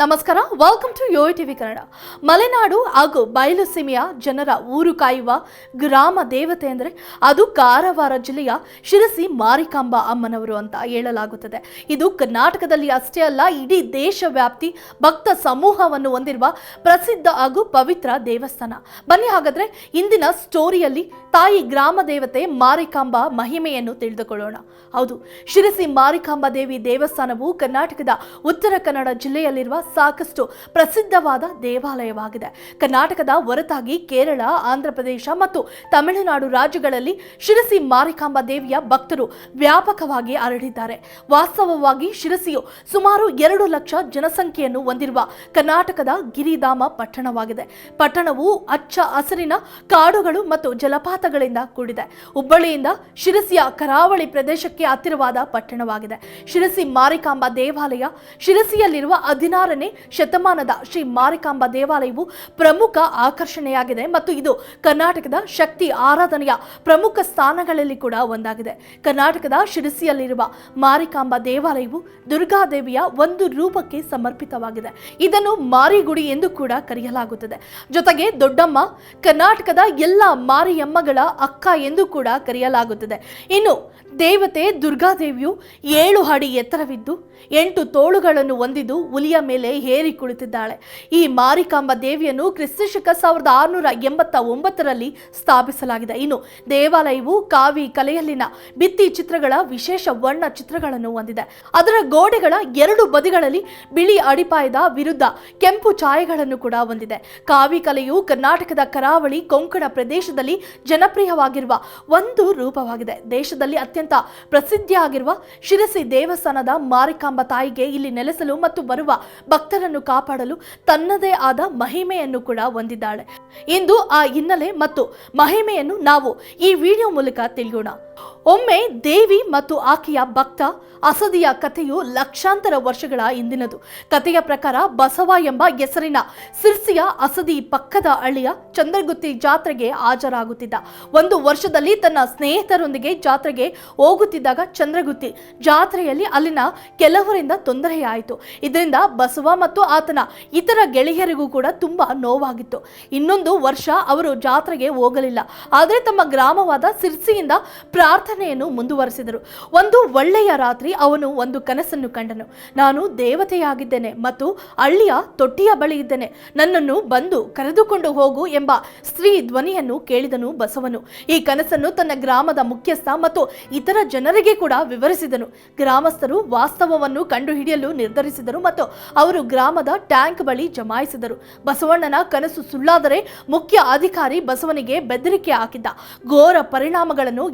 ನಮಸ್ಕಾರ. Welcome to yo TV Kannada Malenadu ಹಾಗೂ ಬಯಲು ಸೀಮೆಯ ಜನರ ಊರು ಕಾಯುವ ಗ್ರಾಮ ದೇವತೆ ಅಂದರೆ ಅದು ಕಾರವಾರ ಜಿಲ್ಲೆಯ ಶಿರಸಿ ಮಾರಿಕಾಂಬಾ ಅಮ್ಮನವರು ಅಂತ ಹೇಳಲಾಗುತ್ತದೆ. ಇದು ಕರ್ನಾಟಕದಲ್ಲಿ ಅಷ್ಟೇ ಅಲ್ಲ, ಇಡೀ ದೇಶವ್ಯಾಪ್ತಿ ಭಕ್ತ ಸಮೂಹವನ್ನು ಹೊಂದಿರುವ ಪ್ರಸಿದ್ಧ ಹಾಗೂ ಪವಿತ್ರ ದೇವಸ್ಥಾನ. ಬನ್ನಿ ಹಾಗಾದ್ರೆ ಇಂದಿನ ಸ್ಟೋರಿಯಲ್ಲಿ ತಾಯಿ ಗ್ರಾಮ ದೇವತೆ ಮಾರಿಕಾಂಬಾ ಮಹಿಮೆಯನ್ನು ತಿಳಿದುಕೊಳ್ಳೋಣ. ಹೌದು, ಶಿರಸಿ ಮಾರಿಕಾಂಬಾ ದೇವಿ ದೇವಸ್ಥಾನವು ಕರ್ನಾಟಕದ ಉತ್ತರ ಕನ್ನಡ ಜಿಲ್ಲೆಯಲ್ಲಿರುವ ಸಾಕಷ್ಟು ಪ್ರಸಿದ್ಧವಾದ ದೇವಾಲಯವಾಗಿದೆ. ಕರ್ನಾಟಕದ ಹೊರತಾಗಿ ಕೇರಳ, ಆಂಧ್ರಪ್ರದೇಶ ಮತ್ತು ತಮಿಳುನಾಡು ರಾಜ್ಯಗಳಲ್ಲಿ ಶಿರಸಿ ಮಾರಿಕಾಂಬ ದೇವಿಯ ಭಕ್ತರು ವ್ಯಾಪಕವಾಗಿ ಅರಳಿದ್ದಾರೆ. ವಾಸ್ತವವಾಗಿ ಶಿರಸಿಯು ಸುಮಾರು ಎರಡು ಲಕ್ಷ ಜನಸಂಖ್ಯೆಯನ್ನು ಹೊಂದಿರುವ ಕರ್ನಾಟಕದ ಗಿರಿಧಾಮ ಪಟ್ಟಣವಾಗಿದೆ. ಪಟ್ಟಣವು ಅಚ್ಚ ಹಸಿರಿನ ಕಾಡುಗಳು ಮತ್ತು ಜಲಪಾತಗಳಿಂದ ಕೂಡಿದೆ. ಹುಬ್ಬಳ್ಳಿಯಿಂದ ಶಿರಸಿಯ ಕರಾವಳಿ ಪ್ರದೇಶಕ್ಕೆ ಹತ್ತಿರವಾದ ಪಟ್ಟಣವಾಗಿದೆ. ಶಿರಸಿ ಮಾರಿಕಾಂಬ ದೇವಾಲಯ ಶಿರಸಿಯಲ್ಲಿರುವ ಹದಿನಾರನೇ ಶತಮಾನದ ಶ್ರೀ ಮಾರಿಕಾಂಬ ದೇವಾಲಯವು ಪ್ರಮುಖ ಆಕರ್ಷಣೆಯಾಗಿದೆ ಮತ್ತು ಇದು ಕರ್ನಾಟಕದ ಶಕ್ತಿ ಆರಾಧನೆಯ ಪ್ರಮುಖ ಸ್ಥಾನಗಳಲ್ಲಿ ಕೂಡ ಒಂದಾಗಿದೆ. ಕರ್ನಾಟಕದ ಶಿರಸಿಯಲ್ಲಿರುವ ಮಾರಿಕಾಂಬಾ ದೇವಾಲಯವು ದುರ್ಗಾದೇವಿಯ ಒಂದು ರೂಪಕ್ಕೆ ಸಮರ್ಪಿತವಾಗಿದೆ. ಇದನ್ನು ಮಾರಿಗುಡಿ ಎಂದು ಕೂಡ ಕರೆಯಲಾಗುತ್ತದೆ. ಜೊತೆಗೆ ದೊಡ್ಡಮ್ಮ ಕರ್ನಾಟಕದ ಎಲ್ಲ ಮಾರಿಯಮ್ಮಗಳ ಅಕ್ಕ ಎಂದು ಕೂಡ ಕರೆಯಲಾಗುತ್ತದೆ. ಇನ್ನು ದೇವತೆ ದುರ್ಗಾದೇವಿಯು ಏಳು ಅಡಿ ಎತ್ತರವಿದ್ದು, ಎಂಟು ತೋಳುಗಳನ್ನು ಹೊಂದಿದ್ದು, ಹುಲಿಯ ಮೇಲೆ ಏರಿ ಕುಳಿತಿದ್ದಾಳೆ. ಈ ಮಾರಿಕಾಂಬ ದೇವಿಯನ್ನು ಕ್ರಿಸ್ತಶಕ ಸಾವಿರದ ಆರುನೂರ ಎಂಬತ್ತ ಒಂಬತ್ತರಲ್ಲಿ ಸ್ಥಾಪಿಸಲಾಗಿದೆ. ಇನ್ನು ದೇವಾಲಯವು ಕಾವಿ ಕಲೆಯಲ್ಲಿನ ಬಿತ್ತಿ ಚಿತ್ರಗಳ ವಿಶೇಷ ವರ್ಣ ಚಿತ್ರಗಳನ್ನು ಹೊಂದಿದೆ. ಅದರ ಗೋಡೆಗಳ ಎರಡು ಬದಿಗಳಲ್ಲಿ ಬಿಳಿ ಅಡಿಪಾಯದ ವಿರುದ್ಧ ಕೆಂಪು ಛಾಯೆಗಳನ್ನು ಕೂಡ ಹೊಂದಿದೆ. ಕಾವಿ ಕಲೆಯು ಕರ್ನಾಟಕದ ಕರಾವಳಿ ಕೊಂಕಣ ಪ್ರದೇಶದಲ್ಲಿ ಜನಪ್ರಿಯವಾಗಿರುವ ಒಂದು ರೂಪವಾಗಿದೆ. ದೇಶದಲ್ಲಿ ಅತ್ಯಂತ ಪ್ರಸಿದ್ಧಿಯಾಗಿರುವ ಶಿರಸಿ ದೇವಸ್ಥಾನದ ಮಾರಿಕಾಂಬ ತಾಯಿಗೆ ಇಲ್ಲಿ ನೆಲೆಸಲು ಮತ್ತು ಬರುವ ಭಕ್ತರನ್ನು ಕಾಪಾಡಲು ತನ್ನದೇ ಆದ ಮಹಿಮೆಯನ್ನು ಕೂಡ ಹೊಂದಿದ್ದಾಳೆ. ಇಂದು ಆ ಹಿನ್ನೆಲೆ ಮತ್ತು ಮಹಿಮೆಯನ್ನು ನಾವು ಈ ವಿಡಿಯೋ ಮೂಲಕ ತಿಳಿಯೋಣ. ಒಮ್ಮೆ ದೇವಿ ಮತ್ತು ಆಕೆಯ ಭಕ್ತ ಅಸದಿಯ ಕಥೆಯು ಲಕ್ಷಾಂತರ ವರ್ಷಗಳ ಹಿಂದಿನದು. ಕಥೆಯ ಪ್ರಕಾರ ಬಸವ ಎಂಬ ಹೆಸರಿನ ಸಿರ್ಸಿಯ ಅಸದಿ ಪಕ್ಕದ ಹಳ್ಳಿಯ ಚಂದ್ರಗುತ್ತಿ ಜಾತ್ರೆಗೆ ಹಾಜರಾಗುತ್ತಿದ್ದ. ಒಂದು ವರ್ಷದಲ್ಲಿ ತನ್ನ ಸ್ನೇಹಿತರೊಂದಿಗೆ ಜಾತ್ರೆಗೆ ಹೋಗುತ್ತಿದ್ದಾಗ ಚಂದ್ರಗುತ್ತಿ ಜಾತ್ರೆಯಲ್ಲಿ ಅಲ್ಲಿನ ಕೆಲವರಿಂದ ತೊಂದರೆಯಾಯಿತು. ಇದರಿಂದ ಬಸವ ಮತ್ತು ಆತನ ಇತರ ಗೆಳೆಯರಿಗೂ ಕೂಡ ತುಂಬಾ ನೋವಾಗಿತ್ತು. ಇನ್ನೊಂದು ವರ್ಷ ಅವರು ಜಾತ್ರೆಗೆ ಹೋಗಲಿಲ್ಲ. ಆದರೆ ತಮ್ಮ ಗ್ರಾಮವಾದ ಸಿರ್ಸಿಯಿಂದ ಪ್ರಾರ್ಥನೆಯನ್ನು ಮುಂದುವರೆಸಿದರು. ಒಂದು ಒಳ್ಳೆಯ ರಾತ್ರಿ ಅವನು ಒಂದು ಕನಸನ್ನು ಕಂಡನು. ನಾನು ದೇವತೆಯಾಗಿದ್ದೇನೆ ಮತ್ತು ಹಳ್ಳಿಯ ತೊಟ್ಟಿಯ ಬಳಿ ಇದ್ದೇನೆ. ನನ್ನನ್ನು ಬಂದು ಕರೆದುಕೊಂಡು ಹೋಗು ಎಂಬ ಸ್ತ್ರೀ ಧ್ವನಿಯನ್ನು ಕೇಳಿದನು ಬಸವನು. ಈ ಕನಸನ್ನು ತನ್ನ ಗ್ರಾಮದ ಮುಖ್ಯಸ್ಥ ಮತ್ತು ಇತರ ಜನರಿಗೆ ಕೂಡ ವಿವರಿಸಿದನು. ಗ್ರಾಮಸ್ಥರು ವಾಸ್ತವವನ್ನು ಕಂಡುಹಿಡಿಯಲು ನಿರ್ಧರಿಸಿದರು ಮತ್ತು ಅವರು ಗ್ರಾಮದ ಟ್ಯಾಂಕ್ ಬಳಿ ಜಮಾಯಿಸಿದರು. ಬಸವಣ್ಣನ ಕನಸು ಸುಳ್ಳಾದರೆ ಮುಖ್ಯ ಅಧಿಕಾರಿ ಬಸವನಿಗೆ ಬೆದರಿಕೆ ಹಾಕಿದ್ದ. ಘೋರ ಪರಿಣಾಮಗಳನ್ನು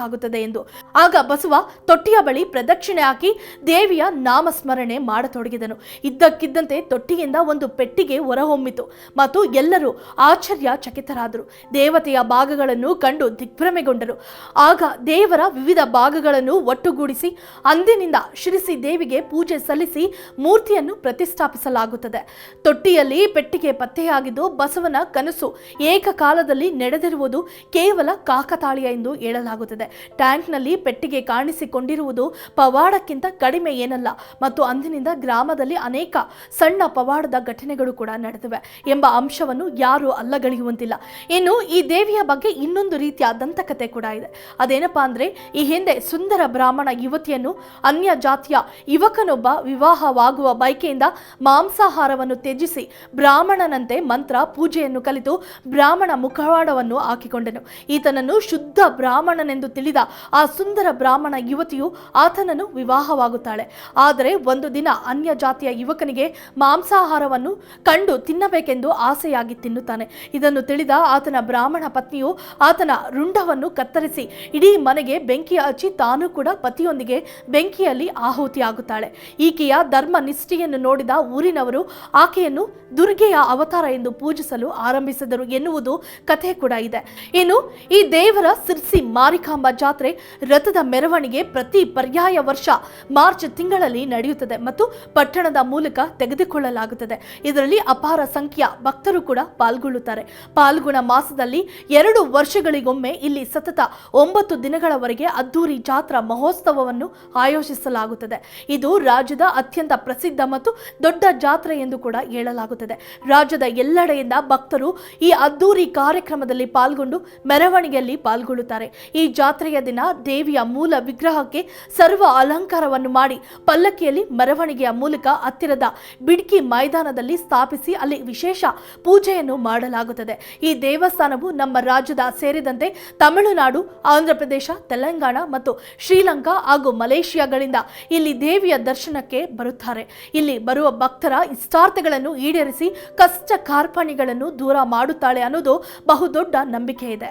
ಎದುರಿಸಬೇಕಾಗುತ್ತದೆ ಎಂದು. ಆಗ ಬಸವ ತೊಟ್ಟಿಯ ಬಳಿ ಪ್ರದಕ್ಷಿಣೆ ಹಾಕಿ ದೇವಿಯ ನಾಮಸ್ಮರಣೆ ಮಾಡತೊಡಗಿದನು. ಇದ್ದಕ್ಕಿದ್ದಂತೆ ತೊಟ್ಟಿಯಿಂದ ಒಂದು ಪೆಟ್ಟಿಗೆ ಹೊರಹೊಮ್ಮಿತು. ಮತ್ತು ಎಲ್ಲರೂ ಆಶ್ಚರ್ಯ ಚಕಿತರಾದರು ದೇವತೆಯ ಭಾಗಗಳನ್ನು ಕಂಡು ದಿಗ್ಭ್ರಮೆಗೊಂಡರು. ಆಗ ದೇವರ ವಿವಿಧ ಭಾಗಗಳನ್ನು ಒಟ್ಟುಗೂಡಿಸಿ ಅಂದಿನಿಂದ ಶಿರಿಸಿ ದೇವಿಗೆ ಪೂಜೆ ಸಲ್ಲಿಸಿ ಮೂರ್ತಿಯನ್ನು ಪ್ರತಿಷ್ಠಾಪಿಸಲಾಗುತ್ತದೆ. ತೊಟ್ಟಿಯಲ್ಲಿ ಪೆಟ್ಟಿಗೆ ಪತ್ತೆಯಾಗಿದ್ದು ಬಸವನ ಕನಸು ಏಕಕಾಲದಲ್ಲಿ ನಡೆದಿರುವುದು ಕೇವಲ ಕಾಕತಾಳೀಯ ಎಂದು ಹೇಳಲಾಗುತ್ತದೆ. ಟ್ಯಾಂಕ್ನಲ್ಲಿ ಪೆಟ್ಟಿಗೆ ಕಾಣಿಸಿಕೊಂಡಿರುವುದು ಪವಾಡಕ್ಕಿಂತ ಕಡಿಮೆ ಏನಲ್ಲ. ಮತ್ತು ಅಂದಿನಿಂದ ಗ್ರಾಮದಲ್ಲಿ ಅನೇಕ ಸಣ್ಣ ಪವಾಡದ ಘಟನೆಗಳು ಕೂಡ ನಡೆದಿವೆ ಎಂಬ ಅಂಶವನ್ನು ಯಾರು ಅಲ್ಲಗಳೆಯುವಂತಿಲ್ಲ. ಇನ್ನು ಈ ದೇವಿಯ ಬಗ್ಗೆ ಇನ್ನೊಂದು ರೀತಿಯ ದಂತಕತೆ ಕೂಡ ಇದೆ. ಅದೇನಪ್ಪಾ ಅಂದ್ರೆ, ಈ ಹಿಂದೆ ಸುಂದರ ಬ್ರಾಹ್ಮಣ ಯುವತಿಯನ್ನು ಅನ್ಯ ಜಾತಿಯ ಯುವಕನೊಬ್ಬ ವಿವಾಹವಾಗುವ ಬಯಕೆಯಿಂದ ಮಾಂಸಾಹಾರವನ್ನು ತ್ಯಜಿಸಿ ಬ್ರಾಹ್ಮಣನಂತೆ ಮಂತ್ರ ಪೂಜೆಯನ್ನು ಕಲಿತು ಬ್ರಾಹ್ಮಣ ಮುಖವಾಡವನ್ನು ಹಾಕಿಕೊಂಡನು. ಈತನನ್ನು ಶುದ್ಧ ಬ್ರಾಹ್ಮಣನೆಂದು ತಿಳಿದ ಆ ಸುಂದರ ಬ್ರಾಹ್ಮಣ ಯುವತಿಯು ಆತನನ್ನು ವಿವಾಹವಾಗುತ್ತಾಳೆ. ಆದರೆ ಒಂದು ದಿನ ಅನ್ಯ ಜಾತಿಯ ಯುವಕನಿಗೆ ಮಾಂಸಾಹಾರವನ್ನು ಕಂಡು ತಿನ್ನಬೇಕೆಂದು ಆಸೆಯಾಗಿ ತಿನ್ನುತ್ತಾನೆ. ಇದನ್ನು ತಿಳಿದ ಆತನ ಬ್ರಾಹ್ಮಣ ಪತ್ನಿಯು ಆತನ ರುಂಡವನ್ನು ಕತ್ತರಿಸಿ, ಇಡೀ ಮನೆಗೆ ಬೆಂಕಿ ಹಚ್ಚಿ ತಾನು ಕೂಡ ಪತಿಯೊಂದಿಗೆ ಬೆಂಕಿಯಲ್ಲಿ ಆಹುತಿಯಾಗುತ್ತಾಳೆ. ಈಕೆಯ ಧರ್ಮ ನಿಷ್ಠೆಯನ್ನು ನೋಡಿದ ಊರಿನವರು ಆಕೆಯನ್ನು ದುರ್ಗೆಯ ಅವತಾರ ಎಂದು ಪೂಜಿಸಲು ಆರಂಭಿಸಿದರು ಎನ್ನುವುದು ಕಥೆ ಕೂಡ ಇದೆ. ಇನ್ನು ಈ ದೇವರ ಸಿರ್ಸಿ ಮಾರಿಕಾಂಬ ಜಾತ್ರೆ ರಥದ ಮೆರವಣಿಗೆ ಪ್ರತಿ ಪರ್ಯಾಯ ವರ್ಷ ಮಾರ್ಚ್ ತಿಂಗಳಲ್ಲಿ ನಡೆಯುತ್ತದೆ ಮತ್ತು ಪಟ್ಟಣದ ಮೂಲಕ ತೆಗೆದುಕೊಳ್ಳಲಾಗುತ್ತದೆ. ಇದರಲ್ಲಿ ಅಪಾರ ಸಂಖ್ಯೆಯ ಭಕ್ತರು ಕೂಡ ಪಾಲ್ಗೊಳ್ಳುತ್ತಾರೆ. ಪಾಲ್ಗುಣ ಮಾಸದಲ್ಲಿ ಎರಡು ವರ್ಷಗಳಿಗೊಮ್ಮೆ ಇಲ್ಲಿ ಸತತ ಒಂಬತ್ತು ದಿನಗಳವರೆಗೆ ಅದ್ದೂರಿ ಜಾತ್ರಾ ಮಹೋತ್ಸವವನ್ನು ಆಯೋಜಿಸಲಾಗುತ್ತದೆ. ಇದು ರಾಜ್ಯದ ಅತ್ಯಂತ ಪ್ರಸಿದ್ಧ ಮತ್ತು ದೊಡ್ಡ ಜಾತ್ರೆ ಎಂದು ಕೂಡ ಹೇಳಲಾಗುತ್ತದೆ. ರಾಜ್ಯದ ಎಲ್ಲೆಡೆಯಿಂದ ಭಕ್ತರು ಈ ಅದ್ದೂರಿ ಕಾರ್ಯಕ್ರಮದಲ್ಲಿ ಪಾಲ್ಗೊಂಡು ಮೆರವಣಿಗೆಯಲ್ಲಿ ಪಾಲ್ಗೊಳ್ಳುತ್ತಾರೆ. ಈ ಜಾತ್ರೆಯ ದಿನ ದೇವಿಯ ಮೂಲ ವಿಗ್ರಹಕ್ಕೆ ಸರ್ವ ಅಲಂಕಾರವನ್ನು ಮಾಡಿ ಪಲ್ಲಕ್ಕಿಯಲ್ಲಿ ಮೆರವಣಿಗೆಯ ಮೂಲಕ ಹತ್ತಿರದ ಬಿಡ್ಕಿ ಮೈದಾನದಲ್ಲಿ ಸ್ಥಾಪಿಸಿ ಅಲ್ಲಿ ವಿಶೇಷ ಪೂಜೆಯನ್ನು ಮಾಡಲಾಗುತ್ತದೆ. ಈ ದೇವಸ್ಥಾನವು ನಮ್ಮ ರಾಜ್ಯದ ಸೇರಿದಂತೆ ತಮಿಳುನಾಡು, ಆಂಧ್ರಪ್ರದೇಶ, ತೆಲಂಗಾಣ ಮತ್ತು ಶ್ರೀಲಂಕಾ ಹಾಗೂ ಮಲೇಷಿಯಾಗಳಿಂದ ಇಲ್ಲಿ ದೇವಿಯ ದರ್ಶನಕ್ಕೆ ಬರುತ್ತಾರೆ. ಇಲ್ಲಿ ಬರುವ ಭಕ್ತರ ಇಷ್ಟಾರ್ಥಗಳನ್ನು ಈಡೇರಿಸಿ ಕಷ್ಟ ಕಾರ್ಪಣಿಗಳನ್ನು ದೂರ ಮಾಡುತ್ತಾಳೆ ಅನ್ನೋದು ಬಹುದೊಡ್ಡ ನಂಬಿಕೆ ಇದೆ